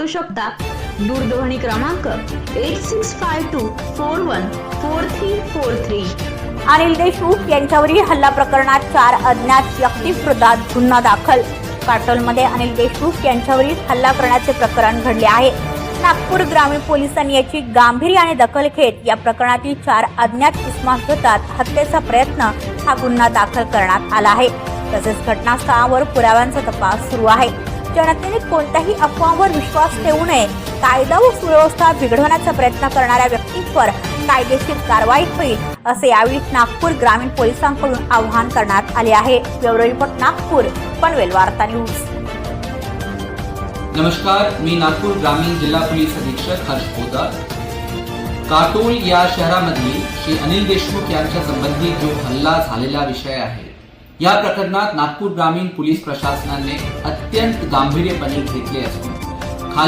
करू शकता. दूरध्वनी क्रमांक eight six five two four one four three four three Anil Deshmukh यांच्यावरील हल्ला प्रकरणात चार अज्ञात व्यक्तीविरोधात गुन्हा दाखल. काटोलमध्ये अनिल देशमुख यांच्यावरील हल्ला करण्याचे प्रकरण घडले आहे. नागपूर ग्रामीण पोलिसांनी याची गांभीर्याने दखल घेत या प्रकरणातील चार अज्ञात विरोधात हत्येचा प्रयत्न हा गुन्हा दाखल करण्यात आला आहे. तसेच घटनास्थळावर पुराव्यांचा तपास सुरू आहे. जनतेने कोणत्याही अफवांवर विश्वास ठेवू नये. कायदा व सुव्यवस्था बिघडवण्याचा प्रयत्न करणाऱ्या व्यक्तींवर कायदेशीर कारवाई होईल असे यावेळी नागपूर ग्रामीण पोलिसांकडून आवाहन करण्यात आले आहे. ब्युरो रिपोर्ट नागपूर पनवेल वार्ता न्यूज. नमस्कार मी नागपूर ग्रामीण जिल्हा पोलीस अधीक्षक हर्ष पोदार. काटोल या शहरामध्ये श्री अनिल देशमुख यांच्या संबंधित जो हल्ला झालेला विषय आहे या प्रकरणात नागपूर ग्रामीण पोलीस प्रशासनाने अत्यंत गांभीर्यपणे घेतले असून